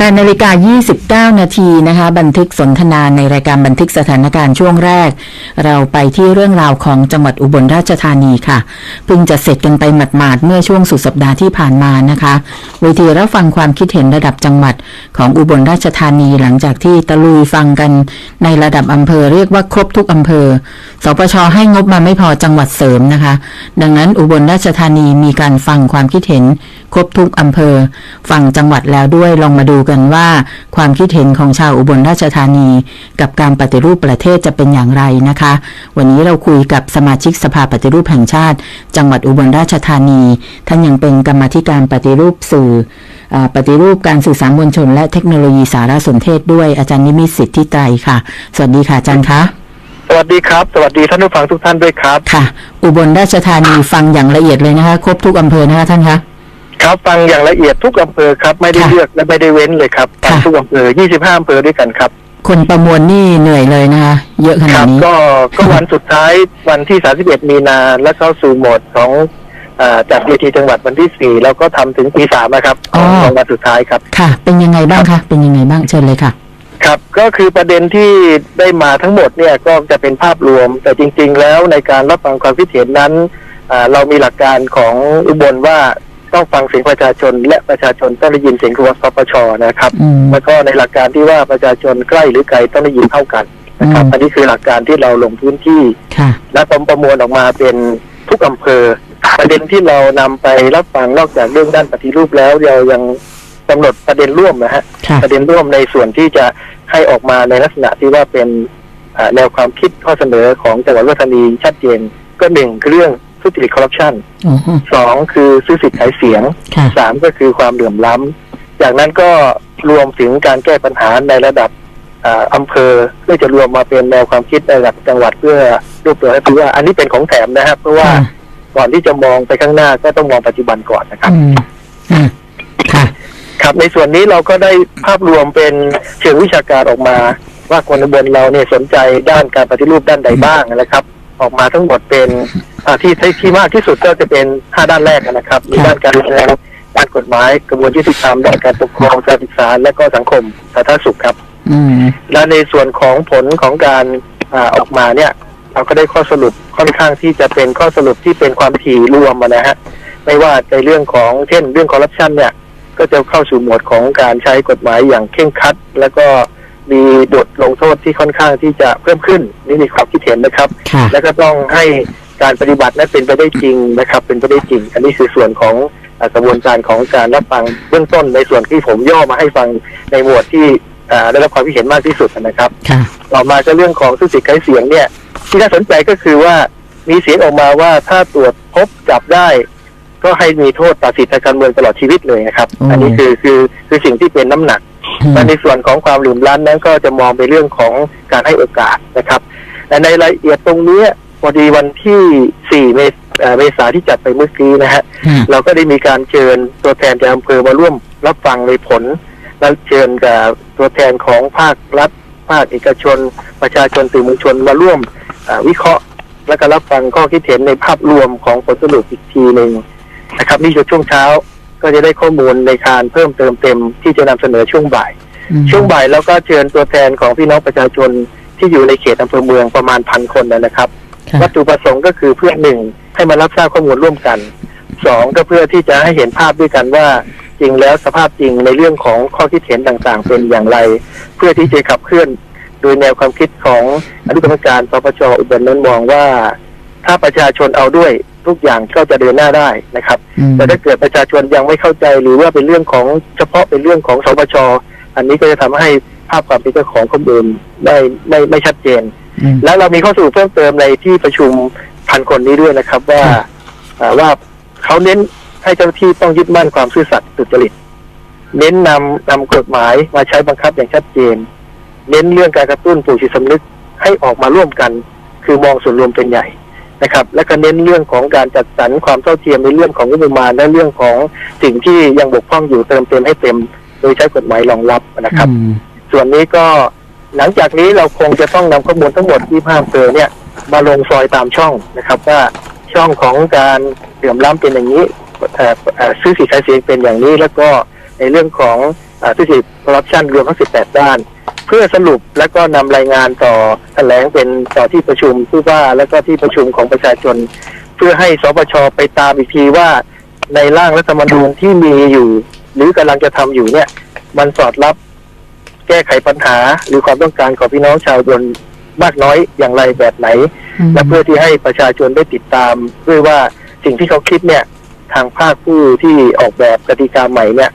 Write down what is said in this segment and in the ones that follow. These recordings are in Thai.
8นาฬิกา 29 นาทีนะคะ บันทึกสนทนาในรายการบันทึกสถานการณ์ช่วงแรก เราไปที่เรื่องราวของจังหวัดอุบลราชธานีค่ะเพิ่งจะเสร็จกันไปหมาดๆเมื่อช่วงสุดสัปดาห์ที่ผ่านมานะคะเวทีรับฟังความคิดเห็นระดับจังหวัดของอุบลราชธานีหลังจากที่ตะลุยฟังกันในระดับอำเภอเรียกว่าครบทุกอำเภอ สปชให้งบมาไม่พอจังหวัดเสริมนะคะ ดังนั้นอุบลราชธานีมีการฟังความคิดเห็น ครบทุกอำเภอ ฟังจังหวัดแล้วด้วยลองมาดูกันว่า ความคิดเห็นของชาวอุบลราชธานี กับการปฏิรูปประเทศจะเป็นอย่างไรนะคะ วันนี้เราคุยกับสมาชิกสภาปฏิรูปแห่งชาติ จังหวัดอุบลราชธานี ท่านยังเป็นกรรมาธิการปฏิรูปสื่ออ่าปฏิรูปการสื่อสารมวลชน และเทคโนโลยีสารสนเทศด้วยอาจารย์นิมิตสิทธิไตรค่ะ สวัสดีค่ะอาจารย์คะสวัสดีครับ สวัสดีท่านผู้ฟังทุกท่านด้วยครับ ค่ะ อุบลราชธานีฟังอย่างละเอียดเลยนะคะ ครบทุกอำเภอนะคะท่านคะ ครับฟังอย่างละเอียดทุกอำเภอครับ ไม่ได้ค่ะเลือกและไม่ได้เว้นเลยครับฟังค่ะทุกอำเภอ 25อำเภอด้วยกันครับคนประมวลนี่เหนื่อยเลยนะคะเยอะขคนารัดนี้ก็ก็วันสุดท้ายวันที่ 31 มีนาและเข้าสู่โหมดของอ่าจากเวทีจังหวัดวันที่4แล้วก็ทำถึงปี3นะครับอ๋อของวันสุดท้ายครับค่ะ เป็นยังไงบ้างคะเป็นยังไงบ้างเชิญเลยค่ะ ครับก็คือประเด็นที่ได้มาทั้งหมดเนี่ยก็จะเป็นภาพรวม แต่จริง ๆ แล้วในการรับฟังความคิดเห็นนั้นอ่าเรามีหลักการของอุบลว่า ต้องฟังเสียงประชาชน และประชาชนต้องได้ยินเสียงของสปชนะครับอืมแล้วก็ในหลักการที่ว่าประชาชนใกล้หรือไกลต้องได้ยินเท่ากันนะครับอืมอันนี้คือหลักการที่เราลงพื้นที่ค่ะและประประมวลออกมาเป็นทุกอำเภอ ประเด็นที่เรานำไปรับฟังนอกจากเรื่องด้านปฏิรูปแล้วเรายังกำหนดประเด็นร่วมนะฮะค่ะประเด็นร่วมในส่วนที่จะให้ออกมาในลักษณะที่ว่าเป็นอ่าแนวความคิดข้อเสนอของจังหวัดอุดรธานีชัดเจนก็หนึ่งคือเรื่อง ทุจริตคอร์รัปชันโอ้โหสองคือซื้อสิทธิ์ขายเสียงค่ะสามก็คือความเหลื่อมล้ำจากนั้นก็รวมถึงการแก้ปัญหาในระดับอ่าอำเภอเพื่อจะรวมมาเป็นแนวความคิดในระดับจังหวัดเพื่อรวบรวมให้ถือว่าอันนี้เป็นของแถมนะครับ เพราะว่าค่ะก่อนที่จะมองไปข้างหน้าก็ต้องมองปัจจุบันก่อนนะครับอืมอะค่ะครับในส่วนนี้เราก็ได้ภาพรวมเป็นเชิงวิชาการออกมา ว่าคนอุบลเราเนี่ยสนใจด้านการปฏิรูปด้านใดบ้างนะครับ ออกมาทั้งหมดเป็นอ่าที่ที่ที่มากที่สุดก็จะเป็นห้าด้านแรกนะครับมีค่ะด้านการเมืองด้านกฎหมายกระบวนการยุติธรรมด้านการปกครองการศึกษาและก็สังคมสาธารณสุขครับอืมและในส่วนของผลของการอาออกมาเนี่ย เราก็ได้ข้อสรุปค่อนข้างที่จะเป็นข้อสรุปที่เป็นความถี่รวมอะนะฮะไม่ว่าในเรื่องของเช่นเรื่องคอร์รัปชันเนี่ย ก็จะเข้าสู่โหมวดของการใช้กฎหมายอย่างเคร่งครัด แล้วก็ มีบทลงโทษที่ค่อนข้างที่จะเพิ่มขึ้น นี่มีความคิดเห็นนะครับ ค่ะ แล้วก็ต้องให้การปฏิบัตินั้นเป็นไปได้จริงนะครับ เป็นไปได้จริง อันนี้คือส่วนของเอ่อกระบวนการของการรับฟังเบื้องต้นในส่วนที่ผมย่อมาให้ฟังในหมวดที่เอ่อได้รับความคิดเห็นมากที่สุดนะครับ ค่ะ ต่อมาก็เรื่องของทุจริตใช้เสียงเนี่ย ที่น่าสนใจก็คือว่ามีเสียงออกมาว่าถ้าตรวจพบจับได้ ก็ให้มีโทษตัดสิทธิทางการเมืองตลอดชีวิตเลยนะครับ อืม อันนี้คือคือคือสิ่งที่เป็นน้ำหนักอืม และในส่วนของความหลื่มล้ำนั้นก็จะมองไปเรื่องของการให้โอกาสนะครับแต่ในรายละเอียดตรงเนี้ยพอดีวันที่4เมษเอ่อเมษาที่จัดไปเมื่อกี้นะฮะค่ะเราก็ได้มีการเชิญตัวแทนจากอำเภอมาร่วมรับฟังในผล และเชิญกับตัวแทนของภาครัฐ ภาคเอกชน ประชาชนสื่อมวลชนมาร่วมอ่าวิเคราะห์ และก็รับฟังข้อคิดเห็นในภาพรวมของผลสรุปอีกทีหนึ่งนะครับ นี่คือช่วงเช้า ก็จะได้ข้อมูลในการเพิ่มเติมเต็มที่จะนำเสนอช่วงบ่ายอืมช่วงบ่ายแล้วก็เชิญตัวแทนของพี่น้องประชาชนที่อยู่ในเขตอำเภอเมืองประมาณพันคนนะครับค่ะวัตถุประสงค์ก็คือเพื่อหนึ่งให้มารับทราบข้อมูลร่วมกันสองก็เพื่อที่จะให้เห็นภาพด้วยกันว่าจริงแล้วสภาพจริงในเรื่องของข้อคิดเห็นต่างๆ เป็นอย่างไร เพื่อที่จะขับเคลื่อนโดยแนวความคิดของอนุกรรมการปปชอุบลนั้นมองว่า ถ้าประชาชนเอาด้วย ทุกอย่างก็จะเดินหน้าได้นะครับ อืมแต่ถ้าเกิดประชาชนยังไม่เข้าใจหรือว่าเป็นเรื่องของเฉพาะเป็นเรื่องของสปชอันนี้ก็จะทำให้ภาพความเป็นเจ้าของข้อมูลไม่ไม่ไม่ชัดเจน อืม แล้วเรามีข้อสรุปเพิ่มเติมในที่ประชุมพันคนนี้ด้วยนะครับว่าครับเอ่อว่าเขาเน้นให้เจ้าหน้าที่ต้องยึดมั่นความซื่อสัตย์สุจริต เน้นนำนำกฎหมายมาใช้บังคับอย่างชัดเจน เน้นเรื่องการกระตุ้นปลูกจิตสำนึกให้ออกมาร่วมกัน คือมองส่วนรวมเป็นใหญ่ นะครับ และก็เน้นเรื่องของการจัดสรรความเท่าเทียมในเรื่องของงบประมาณและเรื่องของสิ่งที่ยังบกพร่องอยู่เติมเต็มให้เต็ม โดยใช้กฎหมายรองรับนะครับอืมส่วนนี้ก็หลังจากนี้เราคงจะต้องนำข้อมูลทั้งหมดที่ภาพเจอเนี่ย มาลงซอยตามช่องนะครับ ว่าช่องของการเหลื่อมล้ำเป็นอย่างนี้เอ่อเอ่อซื้อสิทธิ์ขายเสียงเป็นอย่างนี้ แล้วก็ในเรื่องของอ่าทุจริตคอร์รัปชันรวมทั้ง 18 ด้านเพื่อสรุปแล้วก็นำรายงานต่อแถลงเป็นต่อที่ประชุมผู้ว่าแล้วก็ที่ประชุมของประชาชน เพื่อให้สปชไปตามอีกทีว่า ในร่างรัฐธรรมนูญที่มีอยู่ หรือกำลังจะทำอยู่เนี่ย มันสอดรับแก้ไขปัญหาหรือความต้องการของพี่น้องชาวอุบนมากน้อยอย่างไรแบบไหน และเพื่อที่ให้ประชาชนได้ติดตามด้วยว่าสิ่งที่เขาคิดเนี่ยทางภาคผู้ที่ออกแบบกติกาใหม่เนี่ย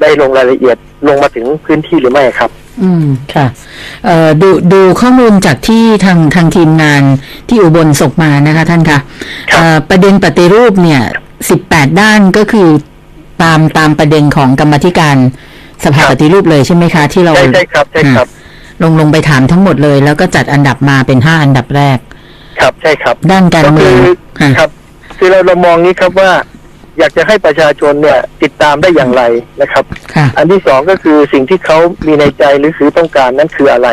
ได้ลงรายละเอียดลงมาถึงพื้นที่หรือไม่ครับ อืมค่ะเอ่อดูดูข้อมูลจากที่ทางทางทีมงานที่อุบลส่งมานะคะท่านคะครับเอ่อประเด็นปฏิรูปเนี่ยสิบแปดด้านก็คือตามตามประเด็นของกรรมาธิการสภาปฏิรูปเลยใช่ไหมคะ ที่เราใช่ใช่ครับใช่ครับ ลงลงไปถามทั้งหมดเลย แล้วก็จัดอันดับมาเป็นห้าอันดับแรก ครับใช่ครับ ด้านการก็เมืคือองค่ะครับ คือเราเรามองนี้ครับว่า อยากจะให้ประชาชนเนี่ยติดตามได้อย่างไรนะครับค่ะอันที่สองก็คือสิ่งที่เขามีในใจหรือคือต้องการนั้นคืออะไร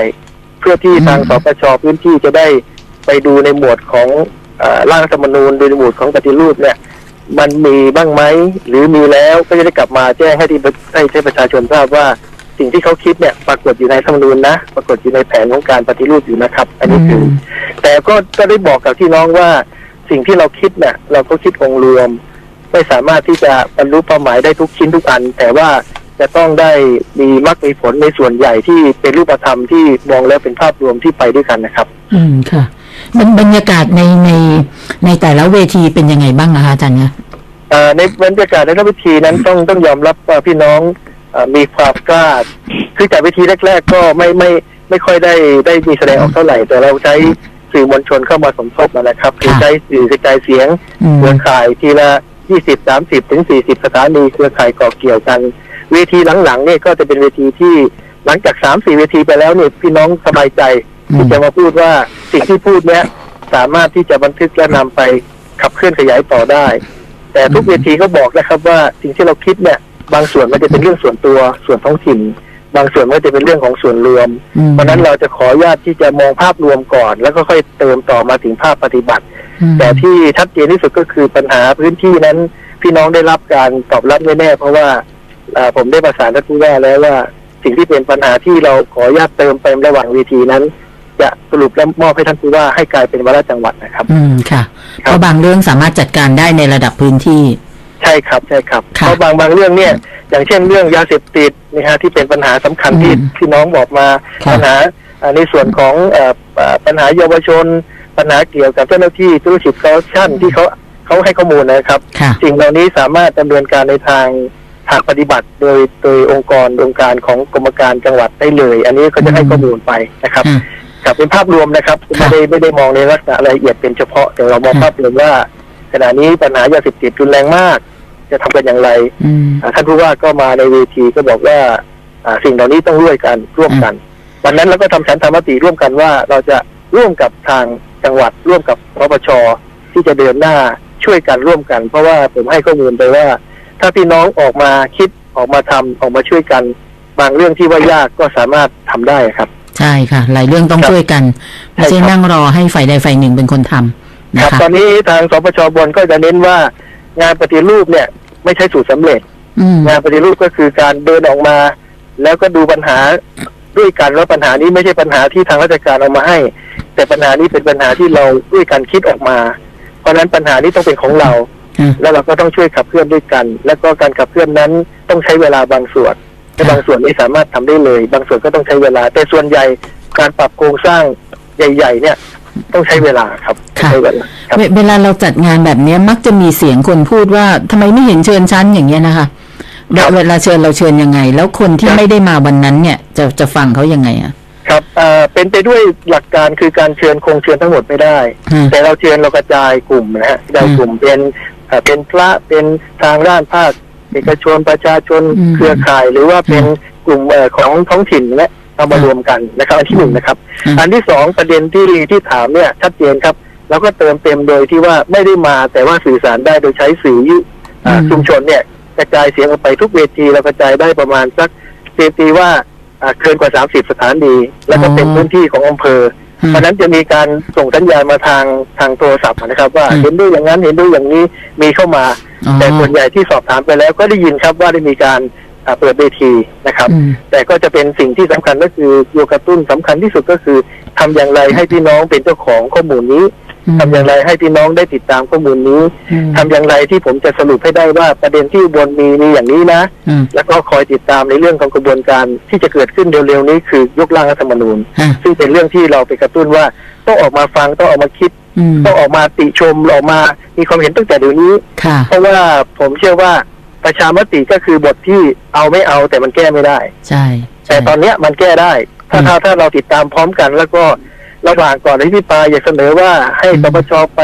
เพื่อที่อืมทางสปชพื้นที่จะได้ไปดูในหมวดของเอ่อร่างรัฐธรรมนูญโดยในหมวดของปฏิรูปเนี่ย มันมีบ้างไหมหรือมีแล้วก็จะได้กลับมาแจ้งให้ที่ให้ให้ประชาชนทราบว่าสิ่งที่เขาคิดเนี่ยปรากฏอยู่ในรัฐธรรมนูญนะ ปรากฏอยู่ในแผนของการปฏิรูปอยู่นะครับ อันนี้คืออมแต่ก็ก็ได้บอกกับที่น้องว่าสิ่งที่เราคิดเนี่ยเราก็คิดองค์รวม ไม่สามารถที่จะบรรลุเป้าหมายได้ทุกชิ้นทุกอัน แต่ว่าจะต้องได้มีมรรคมีผลในส่วนใหญ่ที่เป็นรูปธรรมที่มองแล้วเป็นภาพรวมที่ไปด้วยกันนะครับ อืมค่ะบรรบรรยากาศในในในแต่ละเวทีเป็นยังไงบ้างนะคะอาจารย์คะเอ่อในบรรยากาศในรอบวิธีนั้นต้องต้องยอมรับว่าพี่น้องเออมีความกล้าคือจากวิธีแรก ๆ ก็ไม่ไม่ไม่ค่อยได้ได้มีแสดงออกเท่าไหร่ แต่เราใช้สื่อมวลชนเข้ามาสมทบนะครับคือใช้สื่อกระจายเสียงอืมเครือข่ายทีละ 20 30ถึง40สถานีเครือข่ายก่อเกี่ยวกัน เวทีหลังๆเนี่ยก็จะเป็นเวทีที่หลังจาก3-4เวทีไปแล้วเนี่ยพี่น้องสบายใจที่จะมาพูดว่าสิ่งที่พูดเนี้ยสามารถที่จะบันทึกและนำไปขับเคลื่อนขยายต่อได้ แต่ทุกเวทีก็บอกนะครับว่าสิ่งที่เราคิดเนี่ย บางส่วนมันจะเป็นเรื่องส่วนตัวส่วนท้องถิ่น บางส่วนมันจะเป็นเรื่องของส่วนรวมอืมเพราะฉะนั้นเราจะขออนุญาตที่จะมองภาพรวมก่อน แล้วก็ค่อยเติมต่อมาถึงภาพปฏิบัติอืมแต่ที่ชัดเจนที่สุดก็คือปัญหาพื้นที่นั้นพี่น้องได้รับการตอบรับแน่ๆเพราะว่าอ่าผมได้ประสานท่านผู้ว่าแล้วว่า สิ่งที่เป็นปัญหาที่เราขออนุญาตเติมเต็มระหว่างเวทีนั้น จะสรุปและมอบให้ท่านผู้ว่าให้กลายเป็นวาระจังหวัดนะครับ อืมค่ะครับเพราะบางเรื่องสามารถจัดการได้ในระดับพื้นที่ ใช่ครับใช่ครับค่ะเพราะบางบางเรื่องเนี่ย อย่างเช่นเรื่องยาเสพติดนะฮะที่เป็นปัญหาสำคัญที่อืมพี่น้องบอกมาค่ะปัญหาอ่าในส่วนของเอ่อเอ่อปัญหาเยาวชน ปัญหาเกี่ยวกับเจ้าหน้าที่ธุรกิจคอร์รัปชันที่เขาเขาให้ข้อมูลนะครับค่ะสิ่งเหล่านี้สามารถดำเนินการในทางทางปฏิบัติโดยโดยองค์กรองค์การของกรมการจังหวัดได้เลย อันนี้ก็จะให้ข้อมูลไปนะครับค่ะครับเป็นภาพรวมนะครับค่ะไม่ได้ไม่ได้มองในลักษณะรายละเอียดเป็นเฉพาะแต่เรามองค่ะภาพรวมว่าขณะนี้ปัญหายาเสพติดรุนแรงมาก จะทำกันอย่างไรอืมอ่าท่านผู้ว่าก็มาในเวทีก็บอกว่าอ่าสิ่งเหล่านี้ต้องร่วมกันร่วมกัน วันนั้นเราก็ทำฉันทามติร่วมกันว่าเราจะร่วมกับทางจังหวัดร่วมกับรปชที่จะเดินหน้าช่วยกันร่วมกัน เพราะว่าผมให้ข้อมูลไปว่า ถ้าพี่น้องออกมาคิดออกมาทำออกมาช่วยกัน บางเรื่องที่ว่ายากก็สามารถทำได้ครับ ใช่ค่ะ หลายเรื่องต้องครับช่วยกันไม่ใช่ใช่ครับนั่งรอให้ฝ่ายใดฝ่ายหนึ่งเป็นคนทำคนะรับคะตอนนี้ทางสปชบนก็จะเน้นว่า งานปฏิรูปเนี่ย ไม่ใช่สูตรสำเร็จอืมงานปฏิรูปก็คือการเดินออกมา แล้วก็ดูปัญหาด้วยกันแล้วปัญหานี้ไม่ใช่ปัญหาที่ทางราชการเอามาให้ แต่ปัญหานี้เป็นปัญหาที่เราด้วยกันคิดออกมา เพราะฉะนั้นปัญหานี้ต้องเป็นของเราอืมแล้วเราก็ต้องช่วยขับเคลื่อนด้วยกัน แล้วก็การขับเคลื่อนนั้นต้องใช้เวลาบางส่วนแต่ค่ะบางส่วนไม่สามารถทำได้เลย บางส่วนก็ต้องใช้เวลา แต่ส่วนใหญ่การปรับโครงสร้างใหญ่ ๆ เนี่ย ต้องใช้เวลาครับต้องใช้เวลาครับเวเวลาเราจัดงานแบบเนี้ยมักจะมีเสียงคนพูดว่าทำไมไม่เห็นเชิญชั้นอย่างเงี้ยนะคะเวครับเวลาเชิญเราเชิญยังไง แล้วคนที่ครับไม่ได้มาวันนั้นเนี่ยจะจะฟังเขายังไงอะครับเอ่อเป็นไปด้วยหลักการคือการเชิญคงเชิญทั้งหมดไม่ได้อืมแต่เราเชิญเรากระจายกลุ่มนะฮะกระจายกลุ่มเป็นเอ่อเป็นพระเป็นทางด้านภาคเอกชนประชาชนอืมเครือข่าย หรือว่าเป็นกลุ่มเอ่อของท้องถิ่นเนี่ย เอามารวมกันนะครับ อันที่หนึ่งนะครับอืมอันที่สองประเด็นที่ที่ถามเนี่ยชัดเจนครับเราก็เติมเต็มโดยที่ว่าไม่ได้มาแต่ว่าสื่อสารได้โดยใช้สื่อยุอ่าอืมชุมชนเนี่ยกระจายเสียงออกไปทุกเวทีเรากระจายได้ประมาณสักเตีตีว่าอ่าเกินกว่า 30 สถานี แล้วก็เป็นพื้นที่ของอำเภออืมเพราะฉะนั้นจะมีการส่งสัญญาณมาทางทางโทรศัพท์นะครับ ว่าอืมเห็นด้วยอย่างนั้นเห็นด้วยอย่างนี้มีเข้ามาอ๋อแต่ส่วนใหญ่ที่สอบถามไปแล้วก็ได้ยินครับว่าได้มีการอ่า เปิดเวทีนะครับอืมแต่ก็จะเป็นสิ่งที่สำคัญก็คือตัวกระตุ้นสำคัญที่สุดก็คือทำอย่างไรให้พี่น้องเป็นเจ้าของข้อมูลนี้ทำอย่างไรให้พี่น้องได้ติดตามข้อมูลนี้อืมทำอย่างไรที่ผมจะสรุปให้ได้ว่าประเด็นที่อุบนมีมีอย่างนี้นะอืมแล้วก็คอยติดตามในเรื่องของกระบวนการที่จะเกิดขึ้นเร็วๆนี้คือยกร่างรัฐธรรมนูญฮะซึ่งเป็นเรื่องที่เราไปกระตุ้นว่าต้องออกมาฟังต้องออกมาคิดอืมต้องออกมาติชมออกมา มีความเห็นตั้งแต่เดี๋ยวนี้ค่ะเพราะว่าผมเชื่อว่า ประชามติก็คือบทที่เอาไม่เอาแต่มันแก้ไม่ได้ ใช่ แต่ตอนเนี้ยมันแก้ได้ ถ้าอืมถ้าถ้าเราติดตามพร้อมกัน แล้วก็ระหว่างก่อนที่พี่ปาอยากเสนอว่าให้อืมปปชไป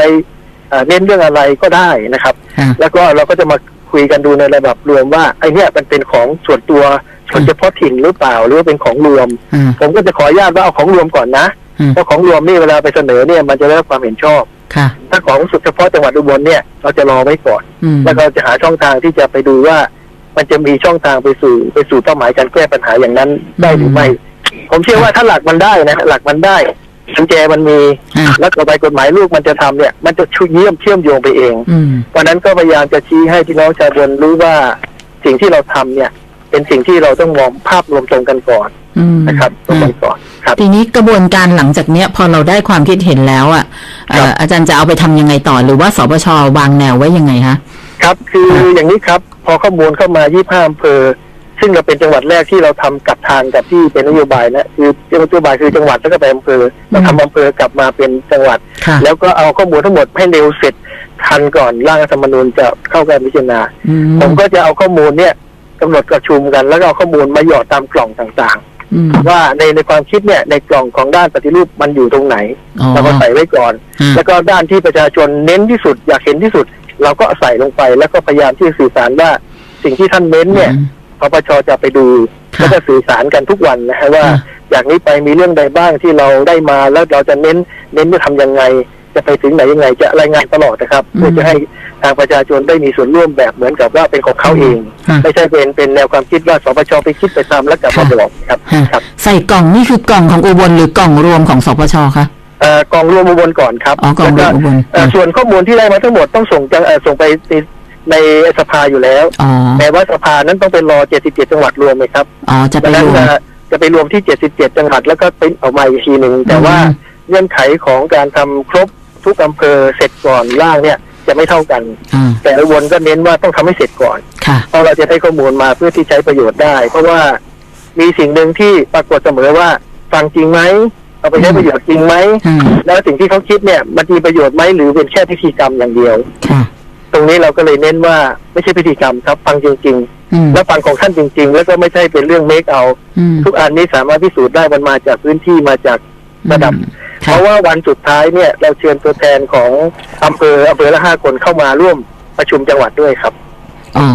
เอ่อเน้นเรื่องอะไรก็ได้นะครับค่ะแล้วก็เราก็จะมาคุยกันดูในระดับรวมว่าไอ้เนี่ยมันเป็นของส่วนตัวส่วนเฉพาะถิ่นหรือเปล่าหรือว่าเป็นของรวมอืมผมก็จะขออนุญาตว่าเอาของรวมก่อนนะอืมเพราะของรวมนี่เวลาไปเสนอเนี่ยมันจะได้รับความเห็นชอบค่ะ ถ้าของสุดเฉพาะจังหวัดอุบลเนี่ย เราจะรอไว้ก่อนอืมแล้วก็จะหาช่องทางที่จะไปดูว่า มันจะมีช่องทางไปสู่ไปสู่เป้าหมายการแก้ปัญหาอย่างนั้นได้หรือไม่ ผมเชื่อว่าถ้าหลักมันได้นะหลักมันได้กุญแจมันมีอะแล้วต่อไปกฎหมายลูกมันจะทำเนี่ย มันจะชุเยี่ยมเชื่อมโยงไปเองอืมวันนั้นก็พยายามจะชี้ให้พี่น้องชาวบนรู้ว่าสิ่งที่เราทำเนี่ย เป็นสิ่งที่เราต้องมองภาพรวมตรงกันก่อนอืม นะครับตรงกันก่อนครับทีนี้กระบวนการหลังจากเนี้ย พอเราได้ความคิดเห็นแล้วอะเอ่อครับอาจารย์จะเอาไปทำยังไงต่อ หรือว่าสปชวางแนวไว้ยังไงคะครับคือครับอย่างนี้ครับ พอข้อมูลเข้ามา25อำเภอ ซึ่งเราเป็นจังหวัดแรกที่เราทำกับทางกับที่เป็นนโยบายนะคือนโยบายคือจังหวัดแล้วก็ไปอำเภอเราทำอำเภอกลับมาเป็นจังหวัดค่ะแล้วก็เอาข้อมูลทั้งหมดให้เร็วเสร็จทันก่อนร่างรัฐธรรมนูญจะเข้าการพิจารณาอืมผมก็จะเอาข้อมูลเนี่ยกำหนดประชุมกันแล้วก็เอาข้อมูลมาหยอดตามกล่องต่างอืมๆ ว่าในในความคิดเนี่ยในกล่องของด้านปฏิรูปมันอยู่ตรงไหนอ๋อเราก็ใส่ไว้ก่อนฮะแล้วก็ด้านที่ประชาชนเน้นที่สุด อยากเห็นที่สุด เราก็ใส่ลงไป แล้วก็พยายามที่จะสื่อสารว่าสิ่งที่ท่านเน้นเนี่ยอืมปปชจะไปดูค่ะแล้วก็สื่อสารกันทุกวันนะฮะว่าค่ะอย่างนี้ไปมีเรื่องใดบ้างที่เราได้มาแล้วเราจะเน้นเน้นจะทำยังไง จะไปถึงไหนยังไงจะรายงานตลอดนะครับอืมเพื่อจะให้ทางประชาชนได้มีส่วนร่วมแบบเหมือนกับว่าเป็นของเขาเองฮะไม่ใช่เป็นเป็นแนวความคิดว่าสปชไปคิดไปทำแล้วกลับมาค่ะบอกครับฮะครับ ใส่กล่องนี่คือกล่องของอุบลหรือกล่องรวมของสปชคะเอ่อกองรวมอุบลก่อนครับอ๋อกล่องรวมอุบลเอ่อส่วนข้อมูลที่ได้มาทั้งหมดต้องส่งจังเอ่อส่งไปในในสภาอยู่แล้วอ๋อแต่ว่าสภานั้นต้องเป็นรอ 77 จังหวัดรวมไหมครับอ๋อจะไปดังนั้นรวมจะจะไปรวมที่ 77 จังหวัดแล้วก็เป็นออกมาอีกทีหนึ่งแต่ว่าอืมเงื่อนไขของการทำครบ ทุกอำเภอเสร็จก่อนล่างเนี่ยจะไม่เท่ากันอ่าแต่ละวนก็เน้นว่าต้องทำให้เสร็จก่อนค่ะเพราะเราจะได้ข้อมูลมาเพื่อที่ใช้ประโยชน์ได้ เพราะว่ามีสิ่งหนึ่งที่ปรากฏเสมอว่าฟังจริงไหมเอาไปใช้ประโยชน์จริงไหมอืมแล้วสิ่งที่เขาคิดเนี่ยมันมีประโยชน์ไหมหรือเป็นแค่พิธีกรรมอย่างเดียวค่ะตรงนี้เราก็เลยเน้นว่าไม่ใช่พิธีกรรมครับ ฟังจริงอืมๆแล้วฟังของท่านจริง ๆ แล้วก็ไม่ใช่เป็นเรื่องเมคเอาอืมทุกอันนี้สามารถพิสูจน์ได้มันมาจากพื้นที่มาจากระดับอืม เพค่ะราะว่าวันสุดท้ายเนี่ยเราเชิญตัวแทนของอำเภออำเภอละห้าคนเข้ามาร่วมประชุมจังหวัดด้วยครับอ๋อ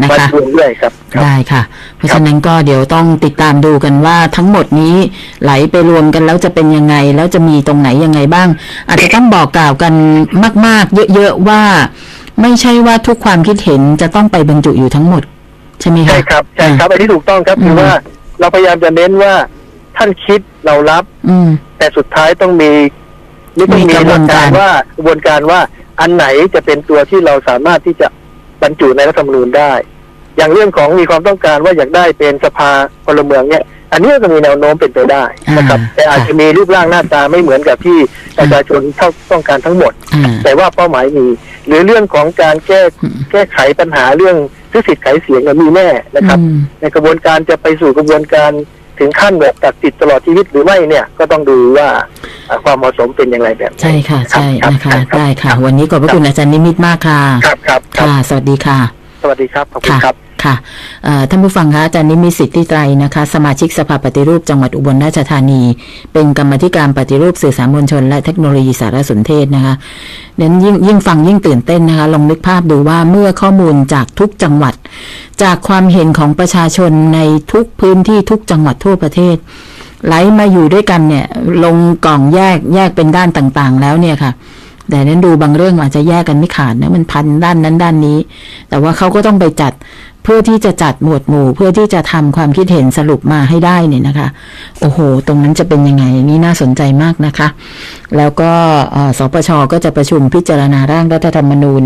นะมาคะรวมด้วยครับครับ ได้ค่ะ เพราะฉะนั้นก็เดี๋ยวต้องติดตามดูกันว่าทั้งหมดนี้ไหลไปรวมกันแล้วจะเป็นยังไง แล้วจะมีตรงไหนยังไงบ้าง อาจจะต้องบอกกล่าวกันมาก ๆ เยอะ ๆ ว่า ไม่ใช่ว่าทุกความคิดเห็นจะต้องไปบรรจุอยู่ทั้งหมด ใช่ไหมคะใช่ครับใช่ครับอันนี้ถูกต้องครับอืมคือว่าเราพยายามจะเน้นว่าท่านคิดเรารับ อืม แต่สุดท้ายต้องมีนี่ต้องมีมีกระบวนการหลัว่ากระบวนการว่าอันไหนจะเป็นตัวที่เราสามารถที่จะบรรจุในรัฐธรรมนูญได้ อย่างเรื่องของมีความต้องการว่าอยากได้เป็นสภาพลเมืองเนี่ย อันนี้ก็มีแนวโน้มเป็นไปได้นะครับอ่าแต่อาจจะมีรูปร่างหน้าตาไม่เหมือนกับที่ประชาชนเท่าต้องการทั้งหมดอ่าแต่ว่าเป้าหมายมี หรือเรื่องของการแก้อืมแก้ไขปัญหาเรื่องซื้อสิทธิ์ขายเสียงเนี่ยมีแน่นะครับอืมในกระบวนการจะไปสู่กระบวนการ ถึงขั้นแบบตัดสิทธิ์ตลอดชีวิตหรือไม่เนี่ยก็ต้องดูว่าอ่าความเหมาะสมเป็นอย่างไรแบบไหนใช่ค่ะใช่รับนะคะรับได้ค่ะ วันนี้ขอบพระคุณอาจารย์นิมิตมากค่ะ ครับครับครับค่ะ สวัสดีค่ะ สวัสดีครับขอบคุณค่ะครับ ค่ะท่านผู้ฟังคะอาจารย์นิมิสิทธิไตรนะคะ สมาชิกสภาปฏิรูปจังหวัดอุบลราชธานี เป็นกรรมธิการปฏิรูปสื่อสารมวลชน และเทคโนโลยีสารสนเทศนะคะเน้นยิ่งยิ่งฟังยิ่งตื่นเต้นนะคะลองนึกภาพดูว่าเมื่อข้อมูลจากทุกจังหวัด จากความเห็นของประชาชนในทุกพื้นที่ทุกจังหวัดทั่วประเทศไหลมาอยู่ด้วยกันเนี่ย ลงกล่องแยกแยกเป็นด้านต่างๆ แล้วเนี่ยค่ะ แต่นั้นดูบางเรื่องอาจจะแยกกันไม่ขาดนะมันพันด้านนั้นด้านนี้ แต่ว่าเขาก็ต้องไปจัดเพื่อที่จะจัดหมวดหมู่ เพื่อที่จะทำความคิดเห็นสรุปมาให้ได้เนี่ยนะคะ โอ้โห ตรงนั้นจะเป็นยังไงนี่น่าสนใจมากนะคะ แล้วก็สปชก็จะประชุมพิจารณาร่างรัฐธรรมนูญ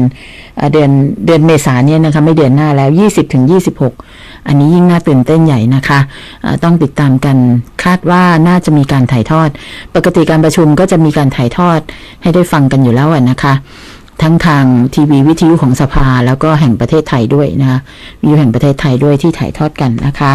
เดือนเดือนเมษายนเนี่ยนะคะ ไม่เดือนหน้าแล้ว 20ถึง26 อันนี้ยิ่งน่าตื่นเต้นใหญ่นะคะะต้องติดตามกันคาดว่าน่าจะมีการถ่ายทอด ปกติการประชุมก็จะมีการถ่ายทอดให้ได้ฟังกันอยู่แล้วนะคะทั้งทางทีวีวิทยุของสภาแล้วก็แห่งประเทศไทยด้วยนะคะวิทยุแห่งประเทศไทยด้วยที่ถ่ายทอดกันนะคะ